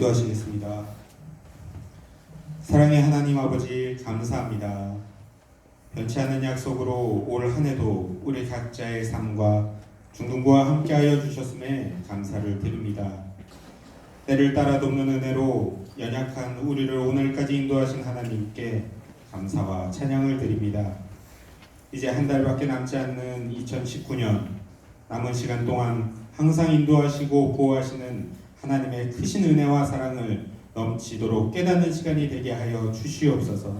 기도하시겠습니다. 사랑의 하나님 아버지 감사합니다. 변치 않는 약속으로 올 한해도 우리 각자의 삶과 중등부와 함께하여 주셨음에 감사를 드립니다. 때를 따라 돕는 은혜로 연약한 우리를 오늘까지 인도하신 하나님께 감사와 찬양을 드립니다. 이제 한 달밖에 남지 않는 2019년 남은 시간 동안 항상 인도하시고 보호하시는 하나님의 크신 은혜와 사랑을 넘치도록 깨닫는 시간이 되게 하여 주시옵소서.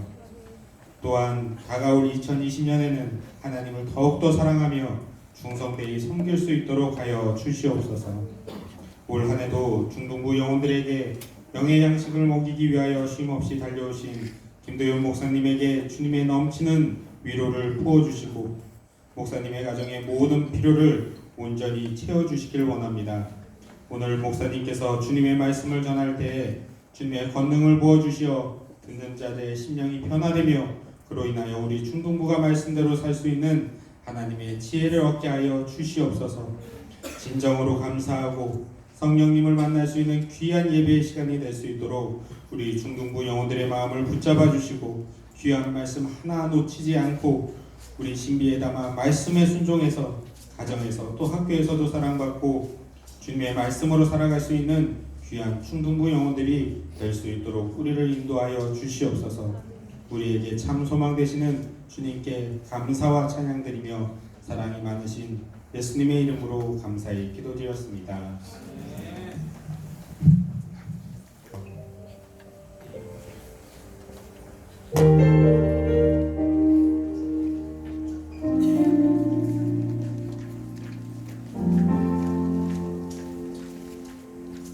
또한 다가올 2020년에는 하나님을 더욱더 사랑하며 중성되이 섬길 수 있도록 하여 주시옵소서. 올 한해도 중동부 영혼들에게 명예 양식을 먹이기 위하여 쉼없이 달려오신 김도현 목사님에게 주님의 넘치는 위로를 부어 주시고 목사님의 가정의 모든 필요를 온전히 채워 주시길 원합니다. 오늘 목사님께서 주님의 말씀을 전할 때 주님의 권능을 부어 주시어 듣는 자들의 심령이 변화되며 그로 인하여 우리 중동부가 말씀대로 살 수 있는 하나님의 지혜를 얻게 하여 주시옵소서. 진정으로 감사하고 성령님을 만날 수 있는 귀한 예배의 시간이 될 수 있도록 우리 중등부 영혼들의 마음을 붙잡아 주시고 귀한 말씀 하나 놓치지 않고 우리 신비에 담아 말씀에 순종해서 가정에서 또 학교에서도 사랑받고 주님의 말씀으로 살아갈 수 있는 귀한 중등부 영혼들이 될 수 있도록 우리를 인도하여 주시옵소서. 우리에게 참 소망 되시는 주님께 감사와 찬양드리며 사랑이 많으신 예수님의 이름으로 감사히 기도드렸습니다.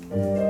같이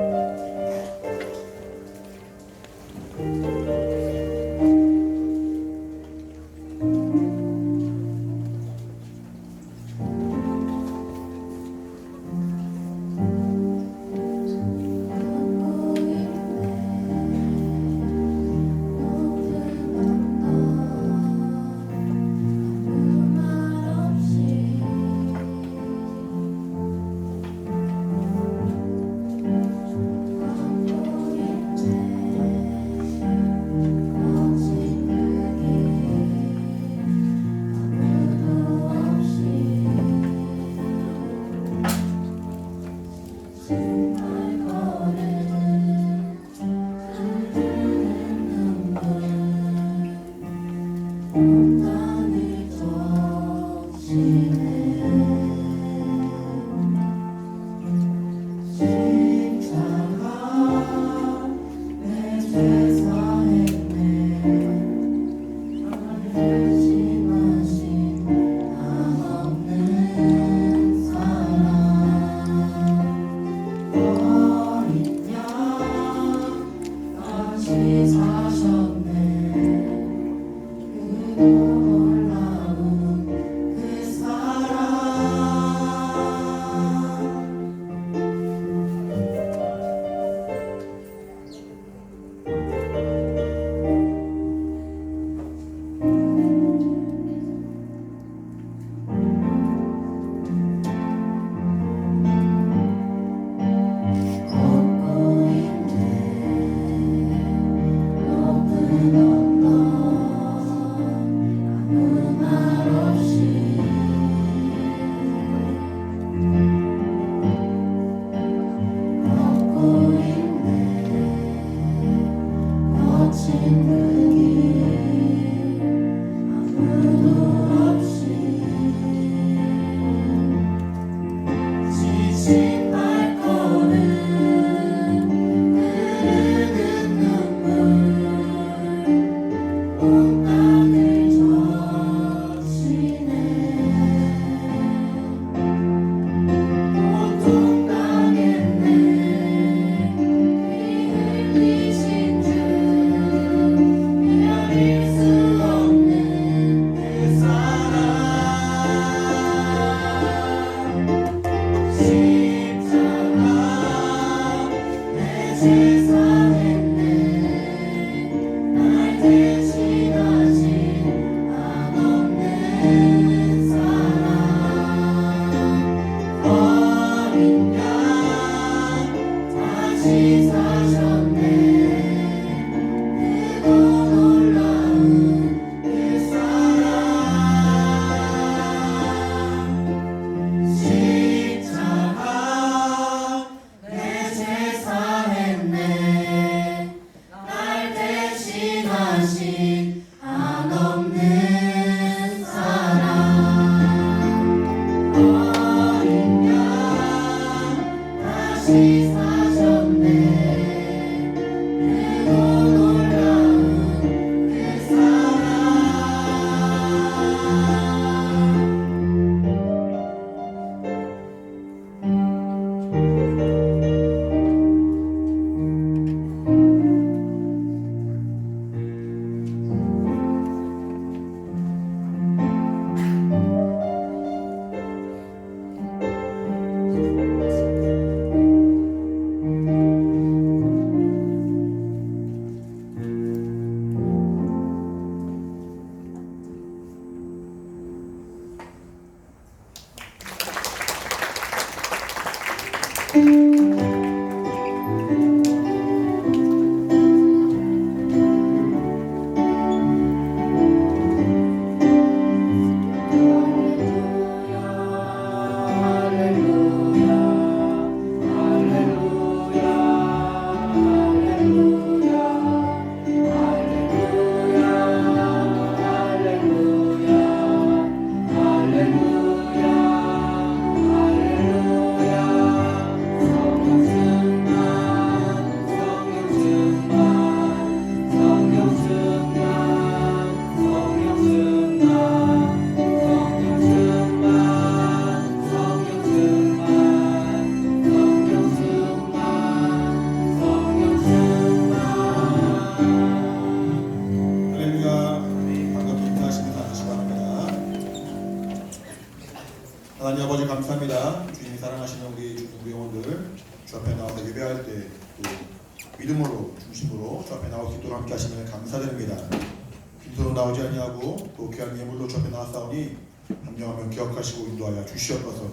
예물로 주 앞에 나왔사오니 함령하며 기억하시고 인도하여 주시옵소서.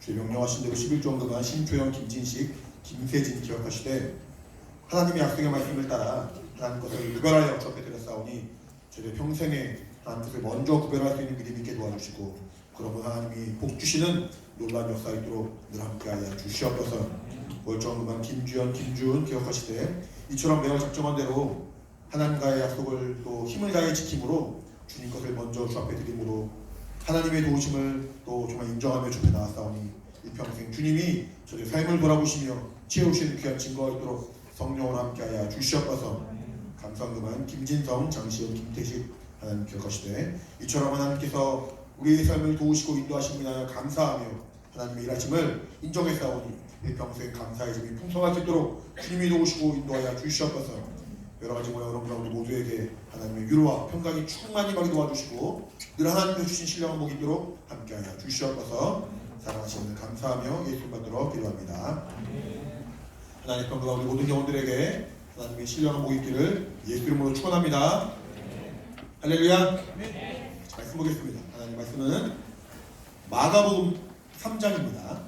주의 명령하신 대로 11종급한 신조영 김진식 김세진 기억하시되 하나님의 약속의 말씀을 따라 하나님 것을 구별하여 주 앞에 드렸사오니 저희 평생에 하나님 것을 먼저 구별할 수 있는 믿음 있게 도와주시고 그러면 하나님이 복 주시는 놀라운 역사 있도록 늘 함께하여 주시옵소서. 월정금한 김주현 김주은 기억하시되 이처럼 매우 작정한 대로 하나님과의 약속을 또 힘을 다해 지킴으로 주님 것을 먼저 주 앞에 드림으로 하나님의 도우심을 또 정말 인정하며 주 앞에 나왔사오니 일평생 주님이 저희 삶을 돌아보시며 채우시는 귀한 증거가 있도록 성령으로 함께하여 주시옵소서. 감사한그만 김진성, 장시현, 김태식 하나님 기억하시되 이처럼 하나님께서 우리의 삶을 도우시고 인하여 감사하며 하나님의 일하심을 인정했사오니 일평생 감사의 점이 풍성할 수 있도록 주님이 도우시고 인도하여 주시옵소서 여러 가지 모양 여러분 우리 모두에게 하나님의 위로와 평강이 충만히 임하게 도와주시고 늘 하나님께서 주신 신령한 복이 있도록 함께하여 주시옵소서 사랑하시는 감사하며 예수 받들어 기도합니다. 하나님 평강과 우리 모든 영혼들에게 하나님의 신령한 복이 있기를 예수 이름으로 축원합니다. 할렐루야. 말씀 보겠습니다. 하나님 말씀은 마가복음 3장입니다.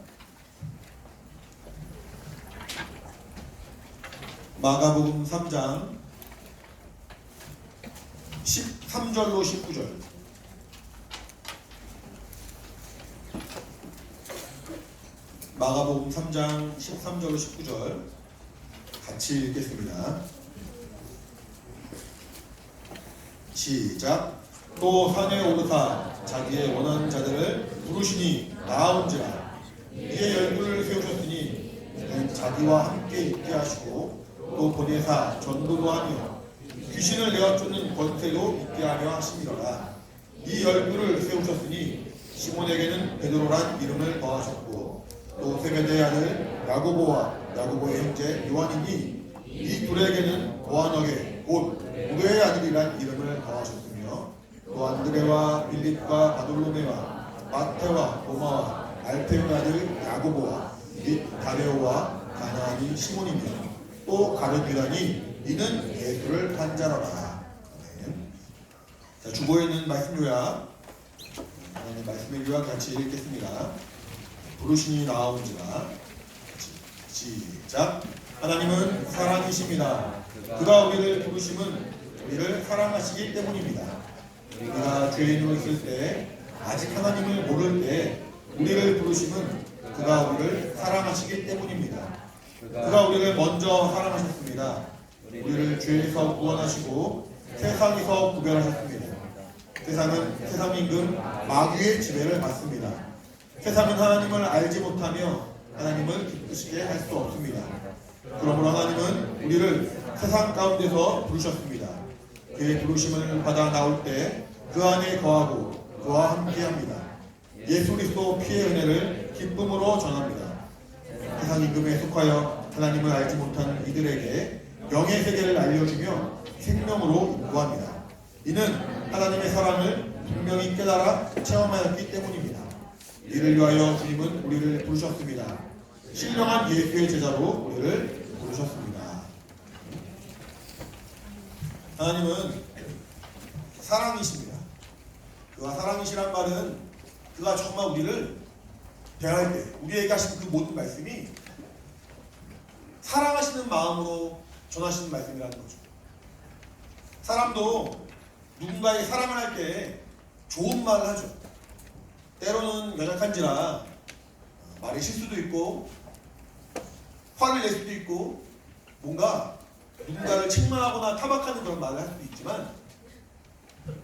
마가복음 3장 13절로 19절 마가복음 3장 13절로 19절 같이 읽겠습니다. 시작. 또 산에 오르사 자기의 원하는 자들을 부르시니 나아온지라 이에 열불을 세우셨으니 자기와 함께 있게 하시고 또 보내사 전도도 하며 귀신을 내어 쫓는 권세도 있게 하려 하심이로라 이 열불을 세우셨으니 시몬에게는 베드로란 이름을 더하셨고 또 세베대의 아들 야고보와 야고보의 형제 요한이니 이 둘에게는 보아너게 곧 우레의 아들이란 이름을 더하셨으며 또 안드레와 빌립과 바돌로메와 마테와 도마와 알페의 아들 야고보와 및 다레오와 가나안인 시몬이며 또 유다니 이는 예수를 탄자라라 아멘. 자 주보에 있는 말씀 요약. 하나님 말씀의 요약 같이 읽겠습니다. 부르시니 나아온지라 시작. 하나님은 사랑이십니다. 그가 우리를 부르심은 우리를 사랑하시기 때문입니다. 우리가 죄인으로 있을 때 아직 하나님을 모를 때 우리를 부르심은 그가 우리를 사랑하시기 때문입니다. 그가 우리를 먼저 사랑하셨습니다 우리를 죄에서 구원하시고 세상에서 구별하셨습니다 세상은 세상 임금 마귀의 지배를 받습니다 세상은 하나님을 알지 못하며 하나님을 기쁘시게 할 수 없습니다. 그러므로 하나님은 우리를 세상 가운데서 부르셨습니다. 그의 부르심을 받아 나올 때 그 안에 거하고 그와 함께합니다. 예수 그리스도 피의 은혜를 기쁨으로 전합니다. 세상 임금에 속하여 하나님을 알지 못하는 이들에게 영의 세계를 알려주며 생명으로 인도합니다. 이는 하나님의 사랑을 분명히 깨달아 체험하였기 때문입니다. 이를 위하여 주님은 우리를 부르셨습니다. 신령한 예수의 제자로 우리를 부르셨습니다. 하나님은 사랑이십니다. 그가 사랑이시란 말은 그가 정말 우리를 대할 때 우리에게 하신 그 모든 말씀이 사랑하시는 마음으로 전하시는 말씀이라는 거죠. 사람도 누군가에게 사랑을 할 때 좋은 말을 하죠. 때로는 연약한지라 말의 실수도 있고 화를 낼 수도 있고 뭔가 누군가를 책망하거나 타박하는 그런 말을 할 수도 있지만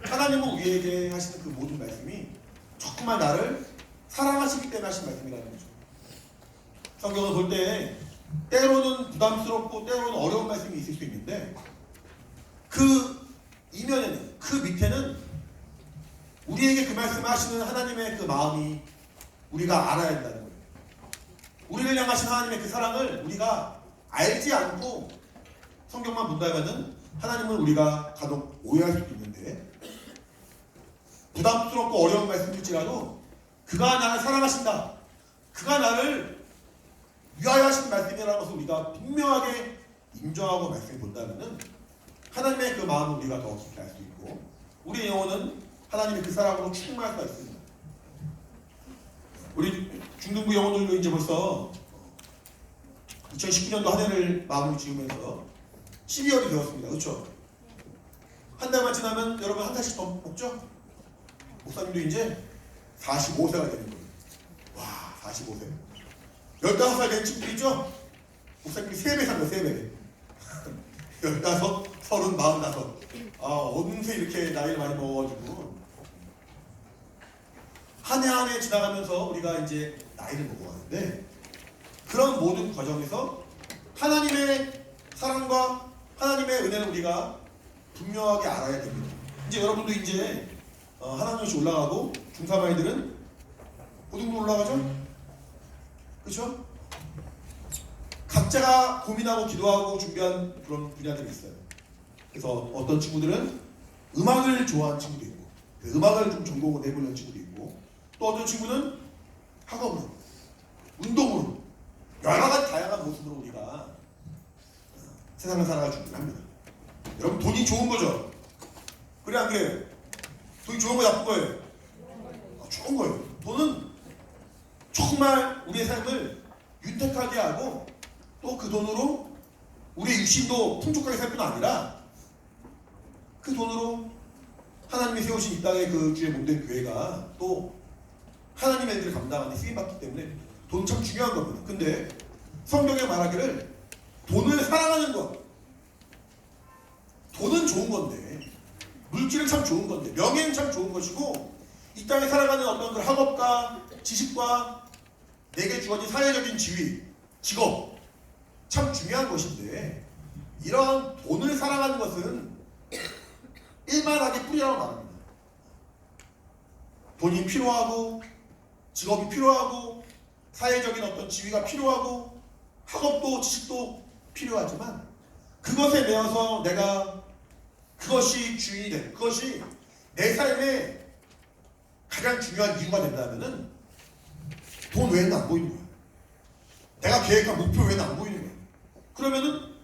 하나님은 우리에게 하시는 그 모든 말씀이 정말 나를 사랑하시기 때문에 하신 말씀이라는 거죠. 성경을 볼 때 때로는 부담스럽고 때로는 어려운 말씀이 있을 수 있는데 그 이면에는 그 밑에는 우리에게 그 말씀을 하시는 하나님의 그 마음이 우리가 알아야 된다는 거예요. 우리를 향하신 하나님의 그 사랑을 우리가 알지 않고 성경만 본다면은 하나님은 우리가 간혹 오해할 수도 있는데 부담스럽고 어려운 말씀일지라도 그가 나를 사랑하신다. 그가 나를 위하여 하신 말씀이라는 것을 우리가 분명하게 인정하고 말씀해 본다면은 하나님의 그 마음을 우리가 더 깊이 알 수 있고 우리의 영혼은 하나님의 그 사랑으로 충만할 수가 있습니다. 우리 중등부 영혼들도 이제 벌써 2019년도 한 해를 마무리 지으면서 12월이 되었습니다. 그렇죠? 한 달만 지나면 여러분 한 달씩 더 먹죠? 목사님도 이제 45세가 되는 거예요. 와, 45세. 15살 된 친구들 있죠? 목사님이 3배 산다, 3배. 15, 30, 45. 아, 언제 이렇게 나이를 많이 먹어가지고. 한 해 한 해 지나가면서 우리가 이제 나이를 먹어가는데, 그런 모든 과정에서 하나님의 사랑과 하나님의 은혜를 우리가 분명하게 알아야 됩니다. 이제 여러분도 이제 어, 한 학년씩 올라가고 중3 아이들은 고등부 올라가죠? 그렇죠? 각자가 고민하고 기도하고 준비한 그런 분야들이 있어요. 그래서 어떤 친구들은 음악을 좋아하는 친구도 있고 그 음악을 좀 전공으로 해보려는 친구도 있고 또 어떤 친구는 학업으로 운동으로 여러 가지 다양한 모습으로 우리가 어, 세상을 살아가 준비합니다. 여러분 돈이 좋은 거죠? 그래 안 그래요? 돈이 좋은 거 나쁜 거예요? 아, 좋은 거예요. 돈은 정말 우리의 삶을 윤택하게 하고 또 그 돈으로 우리의 육신도 풍족하게 살 뿐 아니라 그 돈으로 하나님이 세우신 이 땅의 그 주의 몸된 교회가 또 하나님의 일을 감당하는 쓰임 받기 때문에 돈 참 중요한 겁니다. 근데 성경에 말하기를 돈을 사랑하는 것 돈은 좋은 건데 물질은 참 좋은 건데 명예는 참 좋은 것이고 이 땅에 살아가는 어떤 그 학업과 지식과 내게 주어진 사회적인 지위, 직업 참 중요한 것인데 이러한 돈을 사랑하는 것은 일만하게 뿌리라고 말합니다. 돈이 필요하고 직업이 필요하고 사회적인 어떤 지위가 필요하고 학업도 지식도 필요하지만 그것에 매여서 내가 그것이 주인이 된 그것이 내 삶의 가장 중요한 이유가 된다면은 돈 외에는 안 보이는 거야. 내가 계획한 목표 외에는 안 보이는 거야. 그러면은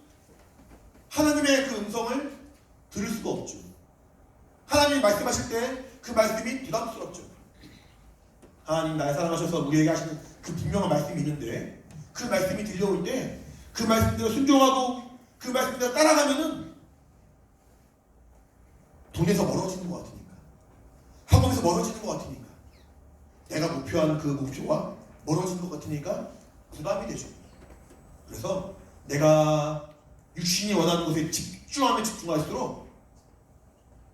하나님의 그 음성을 들을 수가 없죠. 하나님이 말씀하실 때 그 말씀이 부담스럽죠. 하나님 날 사랑하셔서 우리에게 하시는 그 분명한 말씀이 있는데 그 말씀이 들려올 때 그 말씀대로 순종하고 그 말씀대로 따라가면은 돈에서 멀어지는 것 같으니까 학업에서 멀어지는 것 같으니까 내가 목표한 그 목표와 멀어지는 것 같으니까 부담이 되죠. 그래서 내가 육신이 원하는 곳에 집중하면 집중할수록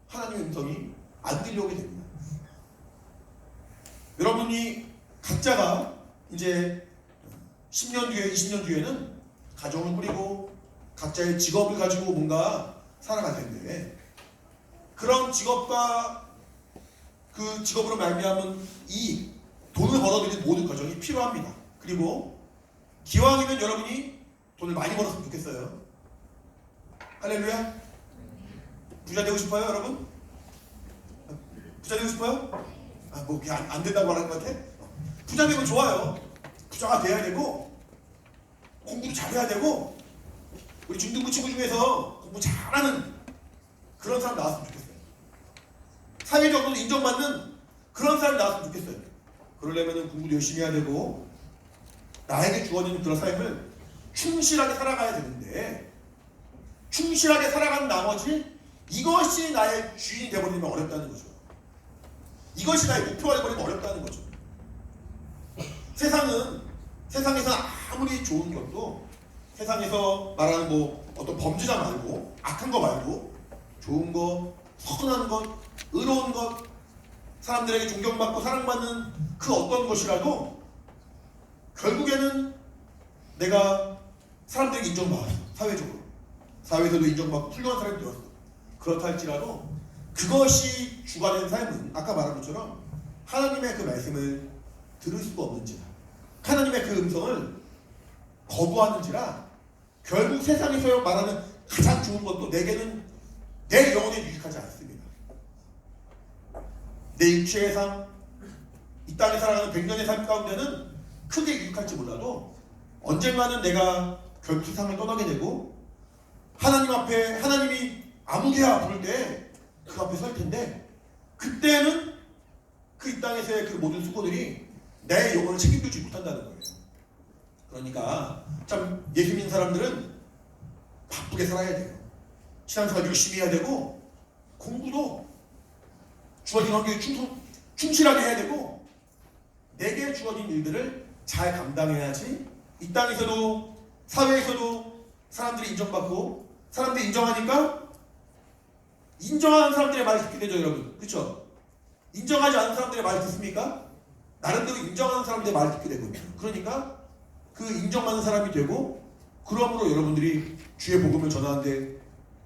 하나님의 음성이 안 들려오게 됩니다. 여러분이 각자가 이제 10년 뒤에, 20년 뒤에는 가정을 꾸리고 각자의 직업을 가지고 뭔가 살아갈 텐데 그런 직업과 그 직업으로 말미암은 이 돈을 벌어들이는 모든 과정이 필요합니다. 그리고 기왕이면 여러분이 돈을 많이 벌었으면 좋겠어요. 할렐루야. 부자 되고 싶어요, 여러분? 부자 되고 싶어요? 아, 뭐, 그게 안, 안 된다고 말하는 것 같아? 부자 되면 좋아요. 부자가 돼야 되고, 공부도 잘해야 되고, 우리 중등부 친구 중에서 공부 잘하는 그런 사람 나왔으면 좋겠어요. 사회적으로 인정받는 그런 사람이 나왔으면 좋겠어요. 그러려면 공부도 열심히 해야 되고, 나에게 주어진 그런 삶을 충실하게 살아가야 되는데 충실하게 살아간 나머지 이것이 나의 주인이 되어버리면 어렵다는 거죠. 이것이 나의 목표가 되어버리면 어렵다는 거죠. 세상은 세상에서 아무리 좋은 것도 세상에서 말하는 뭐 어떤 범죄자 말고 악한 거 말고 좋은 거, 선한 것, 의로운 것, 사람들에게 존경받고 사랑받는 그 어떤 것이라도 결국에는 내가 사람들에게 인정받았어 사회적으로. 사회에서도 인정받고 훌륭한 사람이 되었어. 그렇다 할지라도 그것이 주관된 삶은 아까 말한 것처럼 하나님의 그 말씀을 들을 수가 없는지라 하나님의 그 음성을 거부하는지라 결국 세상에서 말하는 가장 좋은 것도 내게는 내 영혼에 유익하지 않습니다. 내 육체의 삶, 이 땅에 살아가는 백년의 삶 가운데는 크게 유익할지 몰라도 언젠가는 내가 결국 세상을 떠나게 되고 하나님 앞에 하나님이 아무개야 부를 때 그 앞에 설 텐데 그때는 그 이 땅에서의 그 모든 수고들이 내 영혼을 책임지지 못한다는 거예요. 그러니까 참 예수 믿는 사람들은 바쁘게 살아야 돼요. 신앙생활 열심히 해야 되고 주어진 환경에 충성, 충실하게 해야 되고 내게 주어진 일들을 잘 감당해야지 이 땅에서도 사회에서도 사람들이 인정받고 사람들이 인정하니까 인정하는 사람들의 말을 듣게 되죠 여러분 그렇죠? 인정하지 않는 사람들의 말을 듣습니까? 나름대로 인정하는 사람들의 말을 듣게 되거든요 그러니까 그 인정받는 사람이 되고 그러므로 여러분들이 주의 복음을 전하는데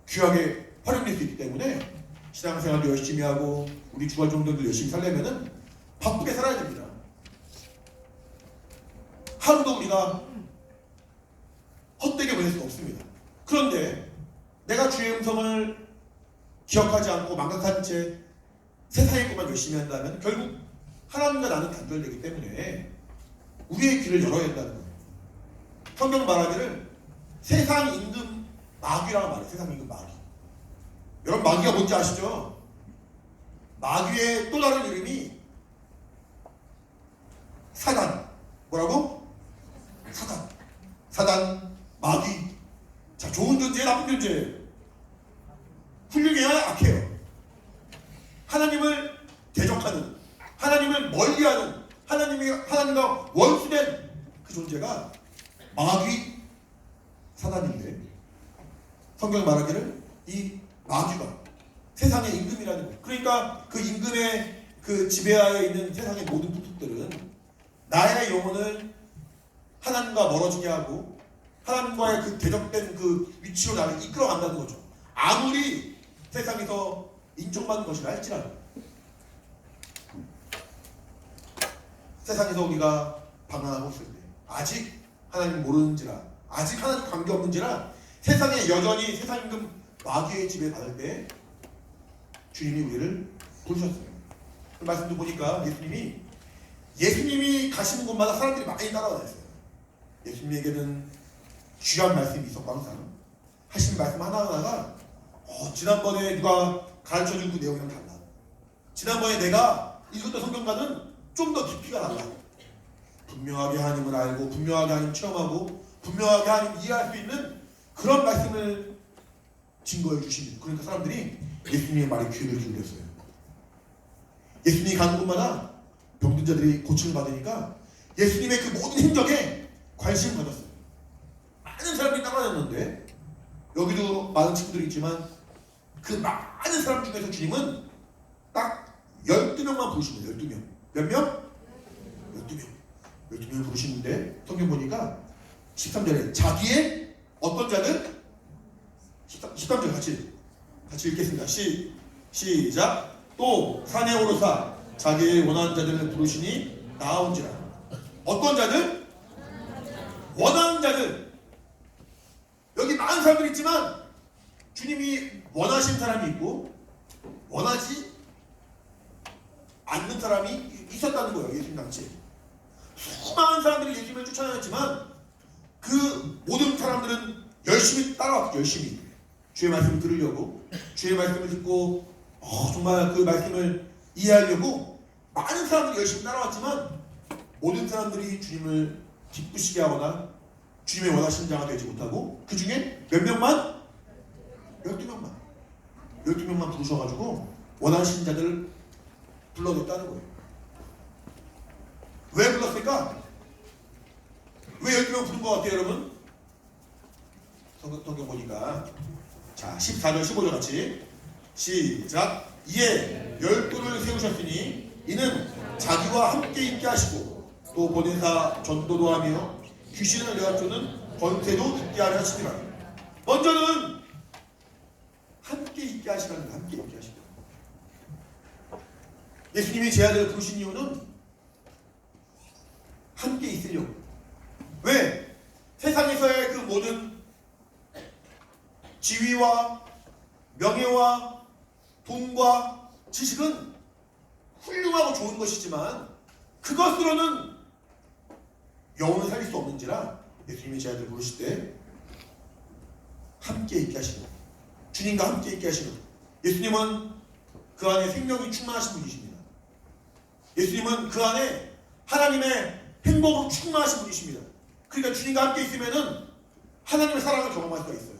귀하게 활용될 수 있기 때문에 신앙생활도 열심히 하고 우리 정도도 열심히 살려면은 바쁘게 살아야 됩니다. 하루도 우리가 헛되게 보낼 수 없습니다. 그런데 내가 주의 음성을 기억하지 않고 망각한 채 세상의 것만 열심히 한다면 결국 하나님과 나는 단절되기 때문에 우리의 길을 열어야 된다는 거예요. 성경 말하기를 세상 임금 마귀라고 말해요. 세상 임금 마귀. 여러분 마귀가 뭔지 아시죠? 마귀의 또 다른 이름이 사단. 뭐라고? 사단. 사단, 마귀. 자, 좋은 존재, 나쁜 존재. 훌륭해요, 악해요. 하나님을 대적하는, 하나님을 멀리하는, 하나님이 하나님과 원수된 그 존재가 마귀 사단인데 성경 말하기를 이 마귀가 세상의 임금이라는 거예요. 그러니까 그 임금의 그 지배하에 있는 세상의 모든 부특들은 나의 영혼을 하나님과 멀어지게 하고 하나님과의 그 대적된 그 위치로 나를 이끌어 간다는 거죠. 아무리 세상에서 인정받는 것이라 할지라도 세상에서 우리가 방황하고 있을 때 아직 하나님 모르는지라 아직 하나님 관계 없는지라 세상에 여전히 세상 임금 마귀의 집에 받을 때 주님이 우리를 부르셨어요. 그 말씀도 보니까 예수님이 예수님이 가시는 곳마다 사람들이 많이 따라다녔어요. 예수님에게는 귀한 말씀이 있었고 항상 하신 말씀 하나하나가 어, 지난번에 누가 가르쳐준 그 내용이랑 달라. 지난번에 내가 읽었던 성경과는 좀 더 깊이가 달라. 분명하게 하나님을 알고 분명하게 하나님 체험하고 분명하게 하나님 이해할 수 있는 그런 말씀을 증거해 주십니다. 그러니까 사람들이 예수님의 말에 귀를 기울였어요. 예수님이 가는 곳마다 병든 자들이 고침을 받으니까 예수님의 그 모든 행적에 관심을 가졌어요. 많은 사람들이 따라다녔는데 여기도 많은 친구들이 있지만 그 많은 사람 중에서 주님은 딱 12명만 부르신 거예요. 12명. 몇 명? 12명. 12명 부르시는데 성경 보니까 13절에 자기의 어떤 자는 13, 절 같이 같이 읽겠습니다. 시, 시작 또 산에 오르사 자기의 원하는 자들을 부르시니 나온지라 어떤 자들? 원하는 자들 여기 많은 사람들이 있지만 주님이 원하신 사람이 있고 원하지 않는 사람이 있었다는 거예요 예수님 당시에 수많은 사람들이 예수님을 쫓아다녔지만 그 모든 사람들은 열심히 따라왔죠 열심히 주의 말씀을 들으려고 주의 말씀을 듣고 어, 정말 그 말씀을 이해하려고 많은 사람들이 열심히 따라왔지만 모든 사람들이 주님을 기쁘시게 하거나 주님의 원하신 자가 되지 못하고 그 중에 몇 명만? 12명만 12명만 부르셔가지고 원하신 자들을 불러냈다는 거예요 왜 불렀을까? 왜 12명 부른 것 같아요 여러분? 성경 보니까 자 14절 15절 같이 시작. 이에 열두를 세우셨으니 이는 자기와 함께 있게 하시고 또 보내사 전도도 하며 귀신을 내어주는 권세도 있게 하려 하시니라. 먼저는 함께 있게 하시라는. 함께 있게 하시라 예수님이 제 아들을 부르신 이유는 함께 있으려고 왜? 세상에서의 그 모든 지위와 명예와 돈과 지식은 훌륭하고 좋은 것이지만 그것으로는 영혼을 살릴 수 없는지라 예수님이 제 아들 부르실 때 함께 있게 하시는 주님과 함께 있게 하시는 예수님은 그 안에 생명이 충만하신 분이십니다. 예수님은 그 안에 하나님의 행복으로 충만하신 분이십니다. 그러니까 주님과 함께 있으면은 하나님의 사랑을 경험할 수가 있어요.